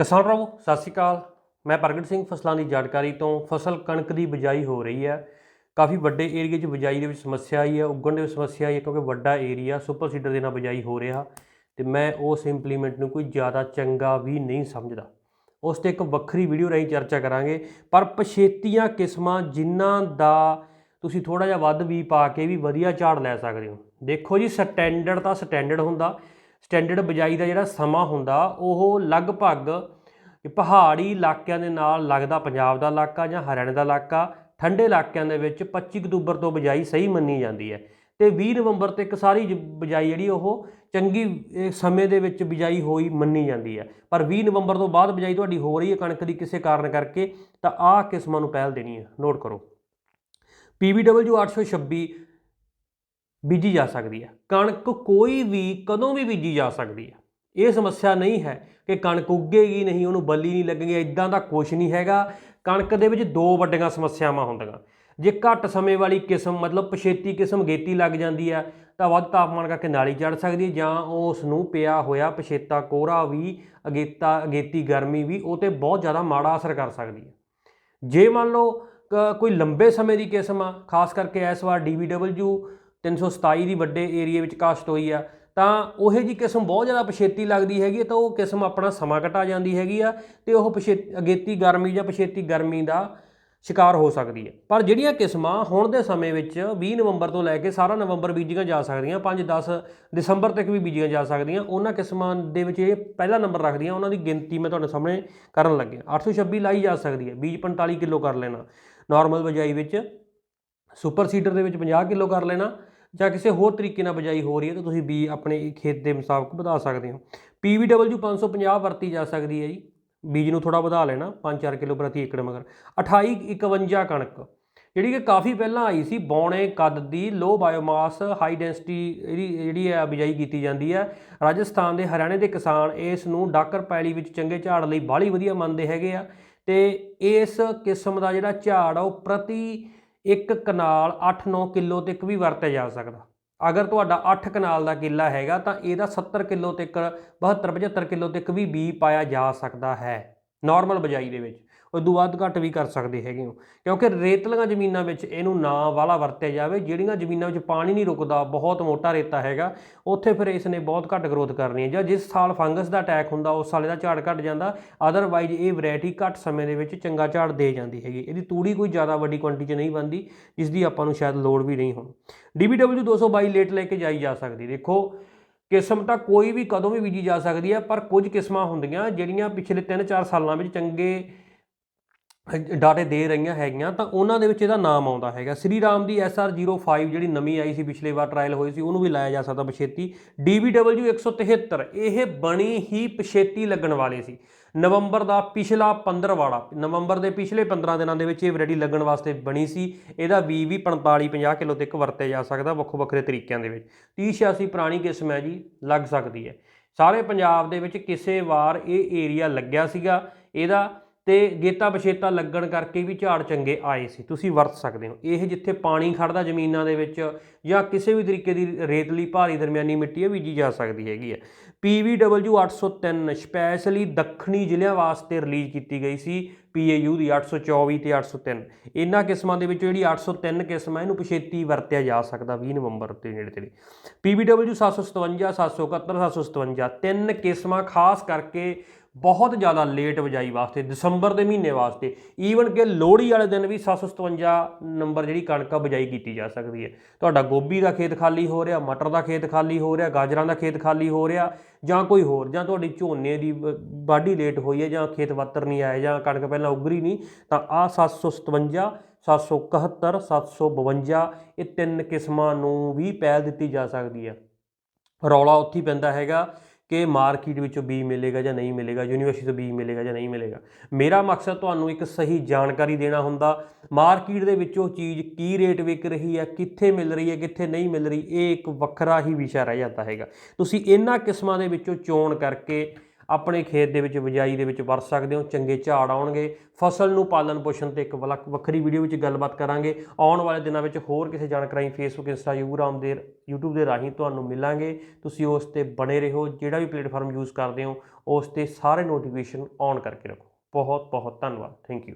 ਕਿਸਾਨ ਪ੍ਰਭੂ, ਸਤਿ ਸ਼੍ਰੀ ਅਕਾਲ। ਮੈਂ ਪ੍ਰਗਟ ਸਿੰਘ ਫਸਲਾਂ ਦੀ ਜਾਣਕਾਰੀ ਤੋਂ ਫਸਲ ਕਣਕ ਦੀ ਬਿਜਾਈ ਹੋ ਰਹੀ ਹੈ। ਕਾਫੀ ਵੱਡੇ ਏਰੀਏ 'ਚ ਬਿਜਾਈ ਦੇ ਵਿੱਚ ਸਮੱਸਿਆ ਆਈ ਹੈ, ਉੱਗਣ ਦੇ ਵਿੱਚ ਸਮੱਸਿਆ ਆਈ ਹੈ ਕਿਉਂਕਿ ਵੱਡਾ ਏਰੀਆ ਸੁਪਰ ਸੀਡਰ ਦੇ ਨਾਲ ਬਿਜਾਈ ਹੋ ਰਿਹਾ ਤੇ ਮੈਂ ਉਸ ਇੰਪਲੀਮੈਂਟ ਨੂੰ ਕੋਈ ਜ਼ਿਆਦਾ ਚੰਗਾ ਵੀ ਨਹੀਂ ਸਮਝਦਾ। ਉਸ ਤੇ ਇੱਕ ਵੱਖਰੀ ਵੀਡੀਓ ਰਾਹੀਂ ਚਰਚਾ ਕਰਾਂਗੇ। ਪਰ ਪਛੇਤੀਆਂ ਕਿਸਮਾਂ ਜਿਨ੍ਹਾਂ ਦਾ ਤੁਸੀਂ ਥੋੜਾ ਜਿਹਾ ਵੱਧ ਵੀ ਪਾ ਕੇ ਵੀ ਵਧੀਆ ਝਾੜ ਲੈ ਸਕਦੇ ਹੋ। ਦੇਖੋ ਜੀ ਸਟੈਂਡਰਡ ਤਾਂ ਸਟੈਂਡਰਡ ਹੁੰਦਾ। ਸਟੈਂਡਰਡ ਬਿਜਾਈ ਦਾ ਜਿਹੜਾ ਸਮਾਂ ਹੁੰਦਾ, ਉਹ ਲਗਭਗ ਪਹਾੜੀ ਇਲਾਕਿਆਂ ਦੇ ਨਾਲ ਲੱਗਦਾ, ਪੰਜਾਬ ਦਾ ਇਲਾਕਾ ਜਾਂ ਹਰਿਆਣੇ ਦਾ ਇਲਾਕਾ, ਠੰਡੇ ਇਲਾਕਿਆਂ ਦੇ ਵਿੱਚ 25 ਅਕਤੂਬਰ ਤੋਂ ਬਿਜਾਈ ਸਹੀ ਮੰਨੀ ਜਾਂਦੀ ਹੈ। ਤੇ 20 ਨਵੰਬਰ ਤੱਕ ਸਾਰੀ ਜ- ਬਿਜਾਈ ਜਿਹੜੀ ਉਹ ਚੰਗੀ ਸਮੇਂ ਦੇ ਵਿੱਚ ਬਿਜਾਈ ਹੋਈ ਮੰਨੀ ਜਾਂਦੀ ਹੈ। ਪਰ 20 ਨਵੰਬਰ ਤੋਂ ਬਾਅਦ ਬਿਜਾਈ ਤੁਹਾਡੀ ਹੋ ਰਹੀ ਹੈ ਕਣਕ ਦੀ ਕਿਸੇ ਕਾਰਨ ਕਰਕੇ, ਤਾਂ ਆਹ ਕਿਸਮਾਂ ਨੂੰ ਪਹਿਲ ਦੇਣੀ ਹੈ। ਨੋਟ ਕਰੋ। PBW 826 ਬੀਜੀ ਜਾ ਸਕਦੀ ਹੈ ਕਣਕ ਕੋਈ ਵੀ ਕਦੋਂ ਵੀ ਬੀਜੀ ਜਾ ਸਕਦੀ ਹੈ ਇਹ ਸਮੱਸਿਆ ਨਹੀਂ ਹੈ ਕਿ ਕਣਕ ਉੱਗੇਗੀ ਨਹੀਂ, ਉਹਨੂੰ ਬੱਲੀ ਨਹੀਂ ਲੱਗੇਗੀ ਇਦਾਂ ਦਾ ਕੁਝ ਨਹੀਂ ਹੈਗਾ। ਕਣਕ ਦੇ ਵਿੱਚ ਦੋ ਵੱਡੀਆਂ ਸਮੱਸਿਆਵਾਂ ਹੁੰਦੀਆਂ। ਜੇ ਘੱਟ ਸਮੇਂ ਵਾਲੀ ਕਿਸਮ, ਮਤਲਬ ਪਛੇਤੀ ਕਿਸਮ ਗੇਤੀ ਲੱਗ ਜਾਂਦੀ ਹੈ ਤਾਂ ਵੱਧ ਤਾਪਮਾਨ ਕਰਕੇ ਨਾਲੀ ਚੜ ਸਕਦੀ ਹੈ ਜਾਂ ਉਸ ਨੂੰ ਪਿਆ ਹੋਇਆ ਪਛੇਤਾ ਕੋਹਰਾ ਵੀ, ਅਗੇਤਾ, ਅਗੇਤੀ ਗਰਮੀ ਵੀ, ਉਹ ਤੇ ਬਹੁਤ ਜ਼ਿਆਦਾ ਮਾੜਾ ਅਸਰ ਕਰ ਸਕਦੀ ਹੈ ਜੇ ਮੰਨ ਲਓ ਕ- ਕੋਈ ਲੰਬੇ ਸਮੇਂ ਦੀ ਕਿਸਮ ਆ, ਖਾਸ ਕਰਕੇ ਇਸ ਵਾਰ DVW 327 ਦੀ ਵੱਡੇ ਏਰੀਏ ਵਿੱਚ ਕਾਸ਼ਤ ਹੋਈ ਆ, ਤਾਂ ਉਹ ਜੀ ਕਿਸਮ ਬਹੁਤ ਜ਼ਿਆਦਾ ਪਛੇਤੀ ਲੱਗਦੀ ਹੈਗੀ ਹੈ ਤਾਂ ਉਹ ਕਿਸਮ ਆਪਣਾ ਸਮਾਂ ਘਟਾ ਜਾਂਦੀ ਹੈਗੀ ਆ ਤੇ ਉਹ ਪਛੇ, ਅਗੇਤੀ ਗਰਮੀ ਜਾਂ ਪਛੇਤੀ ਗਰਮੀ ਦਾ ਸ਼ਿਕਾਰ ਹੋ ਸਕਦੀ ਹੈ। ਪਰ ਜਿਹੜੀਆਂ ਕਿਸਮਾਂ ਹੁਣ ਦੇ ਸਮੇਂ ਵਿੱਚ 20 ਨਵੰਬਰ ਤੋਂ ਲੈ ਕੇ ਸਾਰਾ ਨਵੰਬਰ ਬੀਜੀਆਂ ਜਾ ਸਕਦੀਆਂ 5-10 ਦਸੰਬਰ ਤੱਕ ਵੀ ਬੀਜੀਆਂ ਜਾ ਸਕਦੀਆਂ, ਉਹਨਾਂ ਕਿਸਮਾਂ ਦੇ ਵਿੱਚ ਇਹ ਪਹਿਲਾ ਨੰਬਰ ਰੱਖਦੀਆਂ, ਉਹਨਾਂ ਦੀ ਗਿਣਤੀ ਮੈਂ ਤੁਹਾਡੇ ਸਾਹਮਣੇ ਕਰਨ ਲੱਗਿਆ 826 ਲਾਈ ਜਾ ਸਕਦੀ ਹੈ, ਬੀਜ 45 ਕਿਲੋ ਕਰ ਲੈਣਾ ਨਾਰਮਲ ਬਜਾਈ ਵਿੱਚ ਸੁਪਰ ਸੀਡਰ ਦੇ ਵਿੱਚ 50 ਕਿਲੋ ਕਰ ਲੈਣਾ ਜਾਂ ਕਿਸੇ ਹੋਰ ਤਰੀਕੇ ਨਾਲ ਬਜਾਈ ਹੋ ਰਹੀ ਹੈ ਤਾਂ ਤੁਸੀਂ ਬੀ ਆਪਣੇ ਖੇਤ ਦੇ ਮੁਤਾਬਕ ਵਧਾ ਸਕਦੇ ਹੋ। PVW 550 ਵਰਤੀ ਜਾ ਸਕਦੀ ਹੈ ਜੀ। ਬੀਜ ਨੂੰ ਥੋੜਾ ਵਧਾ ਲੈਣਾ 5-4 ਕਿਲੋ ਪ੍ਰਤੀ ਏਕੜ ਮਗਰ। 28 51 ਕਣਕ, ਜਿਹੜੀ ਕਿ ਕਾਫੀ ਪਹਿਲਾਂ ਆਈ ਸੀ, ਬੌਣੇ, ਕੱਦ ਦੀ ਲੋ ਬਾਇਓਮਾਸ, ਹਾਈ ਡੈਂਸਿਟੀ ਜਿਹੜੀ ਜਿਹੜੀ ਹੈ ਬਿਜਾਈ ਕੀਤੀ ਜਾਂਦੀ ਹੈ। ਰਾਜਸਥਾਨ ਦੇ ਹਰਿਆਣੇ ਦੇ ਕਿਸਾਨ ਇਸ ਨੂੰ ਡਾਕਰ ਪੈਲੀ ਵਿੱਚ ਚੰਗੇ ਝਾੜ ਲਈ ਬਾਹਲੀ ਵਧੀਆ ਮੰਨਦੇ ਹੈਗੇ ਆ। ਤੇ ਇਸ ਕਿਸਮ ਦਾ ਜਿਹੜਾ ਝਾੜ ਆ, ਉਹ ਪ੍ਰਤੀ ਇੱਕ ਕਨਾਲ 8-9 ਕਿਲੋ ਤੱਕ ਵੀ ਵਰਤਿਆ ਜਾ ਸਕਦਾ। ਅਗਰ ਤੁਹਾਡਾ 8 ਕਨਾਲ ਦਾ ਕਿੱਲਾ ਹੈਗਾ ਤਾਂ ਇਹਦਾ 70 ਕਿਲੋ ਤੱਕ 72-75 ਕਿਲੋ ਤੱਕ ਵੀ ਬੀ ਪਾਇਆ ਜਾ ਸਕਦਾ ਹੈ। ਨਾਰਮਲ ਬਜਾਈ ਦੇ ਵਿੱਚ। ਉਦੋਂ ਬਾਅਦ ਘੱਟ ਵੀ ਕਰ ਸਕਦੇ ਹੈਗੇ ਹੋ। ਕਿਉਂਕਿ ਰੇਤਲੀਆਂ ਜ਼ਮੀਨਾਂ ਵਿੱਚ ਇਹਨੂੰ ਨਾ ਵਾਲਾ ਵਰਤਿਆ ਜਾਵੇ, ਜਿਹੜੀਆਂ ਜ਼ਮੀਨਾਂ ਵਿੱਚ ਪਾਣੀ ਨਹੀਂ ਰੁਕਦਾ, ਬਹੁਤ ਮੋਟਾ ਰੇਤਾ ਹੈਗਾ, ਉੱਥੇ ਫਿਰ ਇਸ ਨੇ ਬਹੁਤ ਘੱਟ ਗਰੋਥ ਕਰਨੀ ਹੈ। ਜਾਂ ਜਿਸ ਸਾਲ ਫੰਗਸ ਦਾ ਅਟੈਕ ਹੁੰਦਾ, ਉਸ ਸਾਲ ਇਹਦਾ ਝਾੜ ਘਟ ਜਾਂਦਾ ਅਦਰਵਾਈਜ਼ ਇਹ ਵੈਰਾਈਟੀ ਘੱਟ ਸਮੇਂ ਦੇ ਵਿੱਚ ਚੰਗਾ ਝਾੜ ਦੇ ਜਾਂਦੀ ਹੈਗੀ। ਇਹਦੀ ਤੂੜੀ ਕੋਈ ਜ਼ਿਆਦਾ ਵੱਡੀ ਕੁਆਂਟੀਟੀ 'ਚ ਨਹੀਂ ਬਣਦੀ ਜਿਸ ਦੀ ਆਪਾਂ ਨੂੰ ਸ਼ਾਇਦ ਲੋੜ ਵੀ ਨਹੀਂ ਹੋਣੀ। DBW 222 ਲੇਟ ਲੈ ਕੇ ਜਾਈ ਜਾ ਸਕਦੀ। ਦੇਖੋ, ਕਿਸਮ ਤਾਂ ਕੋਈ ਵੀ ਕਦੋਂ ਵੀ ਬੀਜੀ ਜਾ ਸਕਦੀ ਹੈ, ਪਰ ਕੁਝ ਕਿਸਮਾਂ ਹੁੰਦੀਆਂ, ਜਿਹੜੀਆਂ ਪਿਛਲੇ 3-4 ਸਾਲਾਂ ਵਿੱਚ ਚੰਗੇ ਡਾਟੇ ਦੇ ਰਹੀਆਂ ਹੈਗੀਆਂ, ਤਾਂ ਉਹਨਾਂ ਦੇ ਵਿੱਚ ਇਹਦਾ ਨਾਮ ਆਉਂਦਾ ਹੈਗਾ। ਸ੍ਰੀ ਰਾਮ ਦੀ SR05 ਜਿਹੜੀ ਨਵੀਂ ਆਈ ਸੀ, ਪਿਛਲੇ ਵਾਰ ਟ੍ਰਾਇਲ ਹੋਈ ਸੀ, ਉਹਨੂੰ ਵੀ ਲਾਇਆ ਜਾ ਸਕਦਾ ਪਛੇਤੀ। DBW 173 ਇਹ ਬਣੀ ਹੀ ਪਛੇਤੀ ਲੱਗਣ ਵਾਲੇ ਸੀ। ਨਵੰਬਰ ਦਾ ਪਿਛਲਾ 15 ਵਾੜਾ ਨਵੰਬਰ ਦੇ ਪਿਛਲੇ 15 ਦਿਨਾਂ ਦੇ ਵਿੱਚ ਇਹ ਵੈਰਾਈਟੀ ਲੱਗਣ ਵਾਸਤੇ ਬਣੀ ਸੀ। ਇਹਦਾ ਬੀ ਵੀ 45 50 ਕਿਲੋ ਤੱਕ ਵਰਤਿਆ ਜਾ ਸਕਦਾ ਵੱਖੋ ਵੱਖਰੇ ਤਰੀਕਿਆਂ ਦੇ ਵਿੱਚ। 30 86 ਪੁਰਾਣੀ ਕਿਸਮ ਹੈ ਜੀ, ਲੱਗ ਸਕਦੀ ਹੈ। ਸਾਰੇ ਪੰਜਾਬ ਦੇ ਵਿੱਚ ਕਿਸੇ ਵਾਰ ਇਹ ਏਰੀਆ ਲੱਗਿਆ ਸੀਗਾ। ਇਹਦਾ ਤੇ ਗੇਤਾ ਬਛੇਤਾ ਲੱਗਣ ਕਰਕੇ ਵੀ ਝਾੜ ਚੰਗੇ ਆਏ ਸੀ। ਤੁਸੀਂ ਵਰਤ ਸਕਦੇ ਹੋ। ਇਹ ਜਿੱਥੇ ਪਾਣੀ ਖੜਦਾ ਜ਼ਮੀਨਾਂ ਦੇ ਵਿੱਚ ਜਾਂ ਕਿਸੇ ਵੀ ਤਰੀਕੇ ਦੀ ਰੇਤਲੀ ਭਾਰੀ ਦਰਮਿਆਨੀ ਮਿੱਟੀ ਹੈ, ਬੀਜੀ ਜਾ ਸਕਦੀ ਹੈਗੀ ਹੈ। PVW 803 ਸਪੈਸ਼ਲੀ ਦੱਖਣੀ ਜ਼ਿਲ੍ਹਿਆਂ ਵਾਸਤੇ ਰਿਲੀਜ਼ ਕੀਤੀ ਗਈ ਸੀ PAU ਦੀ 824 ਤੇ 803 ਇਹਨਾਂ ਕਿਸਮਾਂ ਦੇ ਵਿੱਚ ਜਿਹੜੀ 803 ਕਿਸਮ ਹੈ, ਇਹਨੂੰ ਪਛੇਤੀ ਵਰਤਿਆ ਜਾ ਸਕਦਾ 20 ਨਵੰਬਰ 'ਤੇ ਨੇੜੇ ਤੇੜੇ। PVW 757 771 757 ਤਿੰਨ ਕਿਸਮਾਂ ਖਾਸ ਕਰਕੇ ਬਹੁਤ ਜ਼ਿਆਦਾ ਲੇਟ ਵਜਾਈ ਵਾਸਤੇ, ਦਸੰਬਰ ਦੇ ਮਹੀਨੇ ਵਾਸਤੇ ਈਵਨ ਕਿ ਲੋਹੜੀ ਵਾਲੇ ਦਿਨ ਵੀ 757 ਨੰਬਰ ਜਿਹੜੀ ਕਣਕ ਆ, ਬਜਾਈ ਕੀਤੀ ਜਾ ਸਕਦੀ ਹੈ। ਤੁਹਾਡਾ ਗੋਭੀ ਦਾ ਖੇਤ ਖਾਲੀ ਹੋ ਰਿਹਾ, ਮਟਰ ਦਾ ਖੇਤ ਖਾਲੀ ਹੋ ਰਿਹਾ, ਗਾਜਰਾਂ ਦਾ ਖੇਤ ਖਾਲੀ ਹੋ ਰਿਹਾ ਜਾਂ ਕੋਈ ਹੋਰ, ਜਾਂ ਤੁਹਾਡੀ ਝੋਨੇ ਦੀ ਵ- ਵਾਢੀ ਲੇਟ ਹੋਈ ਹੈ ਜਾਂ ਖੇਤ ਵੱਤਰ ਨਹੀਂ ਆਇਆ ਜਾਂ ਕਣਕ ਪਹਿਲਾਂ ਉਗਰੀ ਨਹੀਂ, ਤਾਂ ਆ 757 771 752 ਇਹ ਤਿੰਨ ਕਿਸਮਾਂ ਨੂੰ ਵੀ ਪਹਿਲ ਦਿੱਤੀ ਜਾ ਸਕਦੀ ਹੈ। ਰੌਲਾ ਉੱਥੇ ਪੈਂਦਾ ਹੈਗਾ। ਕਿ ਮਾਰਕੀਟ ਵਿੱਚੋਂ ਬੀ ਮਿਲੇਗਾ ਜਾਂ ਨਹੀਂ ਮਿਲੇਗਾ, ਯੂਨੀਵਰਸਿਟੀ ਤੋਂ ਬੀ ਮਿਲੇਗਾ ਜਾਂ ਨਹੀਂ ਮਿਲੇਗਾ। ਮੇਰਾ ਮਕਸਦ ਤੁਹਾਨੂੰ ਇੱਕ ਸਹੀ ਜਾਣਕਾਰੀ ਦੇਣਾ ਹੁੰਦਾ। ਮਾਰਕੀਟ ਦੇ ਵਿੱਚੋਂ ਚੀਜ਼ ਕੀ ਰੇਟ ਵਿਕ ਰਹੀ ਹੈ, ਕਿੱਥੇ ਮਿਲ ਰਹੀ ਹੈ, ਕਿੱਥੇ ਨਹੀਂ ਮਿਲ ਰਹੀ, ਇਹ ਇੱਕ ਵੱਖਰਾ ਹੀ ਵਿਸ਼ਾ ਰਹਿ ਜਾਂਦਾ ਹੈਗਾ। ਤੁਸੀਂ ਇਹਨਾਂ ਕਿਸਮਾਂ ਦੇ ਵਿੱਚੋਂ ਚੋਣ ਕਰਕੇ ਆਪਣੇ ਖੇਤ ਦੇ ਵਿੱਚ ਬਿਜਾਈ ਦੇ ਵਿੱਚ ਵਰਤ ਸਕਦੇ ਹੋ, ਚੰਗੇ ਝਾੜ ਆਉਣਗੇ। ਫਸਲ ਨੂੰ ਪਾਲਣ ਪੋਸ਼ਣ ਤੇ ਇੱਕ ਵੱਖਰੀ ਵੀਡੀਓ ਵਿੱਚ ਗੱਲਬਾਤ ਕਰਾਂਗੇ। ਆਉਣ ਵਾਲੇ ਦਿਨਾਂ ਵਿੱਚ ਹੋਰ ਕਿਸੇ ਜਾਣਕਾਰੀ ਫੇਸਬੁੱਕ ਇੰਸਟਾ ਯੂਗਰਾਮ ਦੇ YouTube ਦੇ ਰਾਹੀਂ ਤੁਹਾਨੂੰ ਮਿਲਾਂਗੇ। ਤੁਸੀਂ ਉਸ ਤੇ ਬਣੇ ਰਹੋ, ਜਿਹੜਾ ਵੀ ਪਲੇਟਫਾਰਮ ਯੂਜ਼ ਕਰਦੇ ਹੋ, ਉਸ ਤੇ ਸਾਰੇ ਨੋਟੀਫਿਕੇਸ਼ਨ ਔਨ ਕਰਕੇ ਰੱਖੋ। ਬਹੁਤ ਬਹੁਤ ਧੰਨਵਾਦ। Thank you